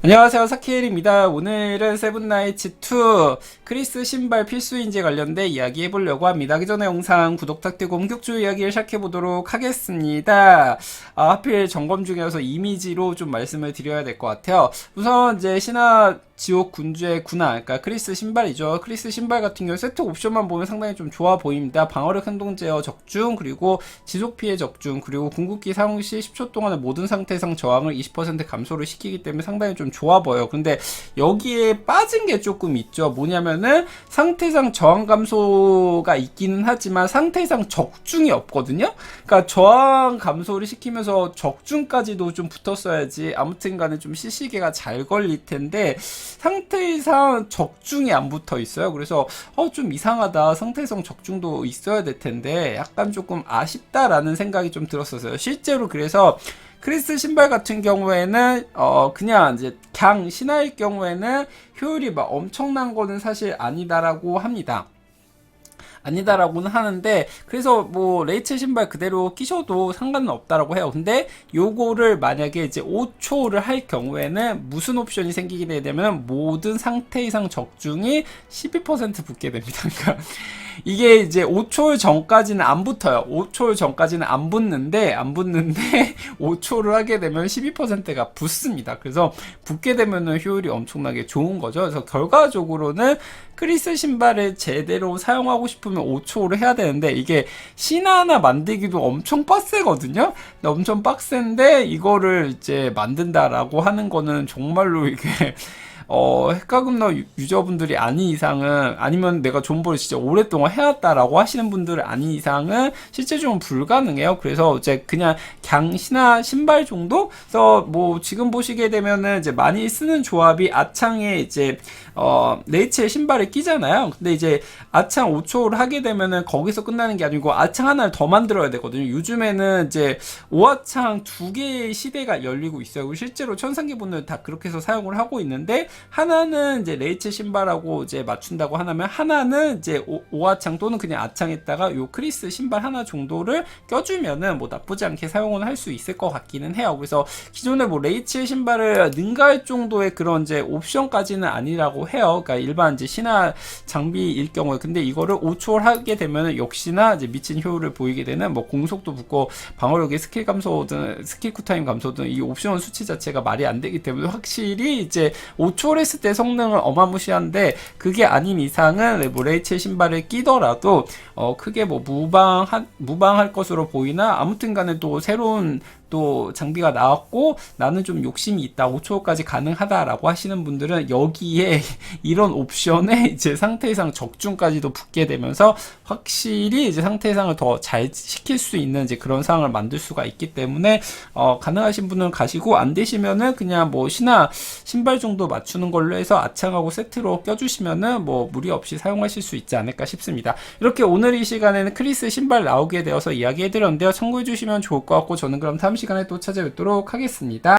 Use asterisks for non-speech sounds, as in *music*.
안녕하세요 사키엘입니다. 오늘은 세븐나이츠 2 크리스 신발 필수인지 관련돼 이야기 해 보려고 합니다. 그 전에 영상 구독 부탁드리고 본격적으로 이야기를 시작해 보도록 하겠습니다. 아, 하필 점검 중이어서 이미지로 좀 말씀을 드려야 될 것 같아요. 우선 이제 신화 지옥 군주의 군화, 그러니까 크리스 신발이죠. 크리스 신발 같은 경우 세트 옵션만 보면 상당히 좀 좋아 보입니다. 방어력 행동 제어 적중, 그리고 지속 피해 적중, 그리고 궁극기 사용 시 10초 동안의 모든 상태상 저항을 20% 감소를 시키기 때문에 상당히 좀 좋아 보여요. 근데 여기에 빠진 게 조금 있죠. 뭐냐면은 상태상 저항 감소가 있기는 하지만 상태상 적중이 없거든요. 그러니까 저항 감소를 시키면서 적중까지도 좀 붙었어야지 아무튼 간에 좀 시시계가 잘 걸릴 텐데 상태상 적중이 안 붙어 있어요. 그래서 어 좀 이상하다. 상태성 적중도 있어야 될 텐데 약간 조금 아쉽다라는 생각이 좀 들었었어요. 실제로 그래서 크리스 신발 같은 경우에는 어 그냥 이제 강 신화일 경우에는 효율이 막 엄청난 거는 사실 아니다라고 합니다. 아니다라고는 하는데 그래서 뭐 레이첼 신발 그대로 끼셔도 상관은 없다라고 해요. 근데 요거를 만약에 이제 5초를 할 경우에는 무슨 옵션이 생기게 되냐면 모든 상태 이상 적중이 12% 붙게 됩니다. *laughs* 그러니까 이게 이제 5초 전까지는 안 붙어요. 5초 전까지는 안 붙는데 안 붙는데 *laughs* 5초를 하게 되면 12%가 붙습니다. 그래서 붙게 되면은 효율이 엄청나게 좋은 거죠. 그래서 결과적으로는 크리스 신발을 제대로 사용하고 싶 으면 5초를 해야 되는데 이게 신화 하나 만들기도 엄청 빡세거든요. 엄청 빡센데 이거를 이제 만든다라고 하는 거는 정말로 이게 *laughs* 어, 핵가금너 유- 유저분들이 아닌 이상은, 아니면 내가 존버를 진짜 오랫동안 해왔다라고 하시는 분들 아닌 이상은 실제적으로 불가능해요. 그래서 이제 그냥 강신화 신발 정도? 그래서 뭐 지금 보시게 되면은 이제 많이 쓰는 조합이 아창에 이제, 어, 레이첼 신발을 끼잖아요. 근데 이제 아창 5초를 하게 되면은 거기서 끝나는 게 아니고 아창 하나를 더 만들어야 되거든요. 요즘에는 이제 오아창 두 개의 시대가 열리고 있어요. 실제로 천상계 분들 다 그렇게 해서 사용을 하고 있는데 하나는 이제 레이첼 신발하고 이제 맞춘다고 하나면 하나는 이제 오, 오아창 또는 그냥 아창에다가 요 크리스 신발 하나 정도를 껴주면은 뭐 나쁘지 않게 사용을 할 수 있을 것 같기는 해요. 그래서 기존에 뭐 레이첼 신발을 능가할 정도의 그런 이제 옵션까지는 아니라고 해요. 그러니까 일반 이제 신화 장비일 경우에 근데 이거를 5초를 하게 되면은 역시나 이제 미친 효율을 보이게 되는 뭐 공속도 붙고 방어력의 스킬 감소 등 스킬 쿨타임 감소 등 이 옵션 수치 자체가 말이 안 되기 때문에 확실히 이제 5초를 했을 때 성능은 어마무시한데 그게 아닌 이상은 뭐 레이첼 신발을 끼더라도 어 크게 뭐 무방한 무방할 것으로 보이나 아무튼 간에 또 새로운 또 장비가 나왔고 나는 좀 욕심이 있다 5초까지 가능하다라고 하시는 분들은 여기에 *laughs* 이런 옵션에 이제 상태 이상 적중까지도 붙게 되면서 확실히 이제 상태 이상을 더 잘 시킬 수 있는 이제 그런 상황을 만들 수가 있기 때문에 어 가능하신 분은 가시고 안 되시면은 그냥 뭐 신화 신발 정도 맞추는 걸로 해서 아창하고 세트로 껴주시면은 뭐 무리 없이 사용하실 수 있지 않을까 싶습니다. 이렇게 오늘 이 시간에는 크리스 신발 나오게 되어서 이야기해드렸는데요. 참고해주시면 좋을 것 같고 저는 그럼 다음 시간에 또 찾아뵙도록 하겠습니다.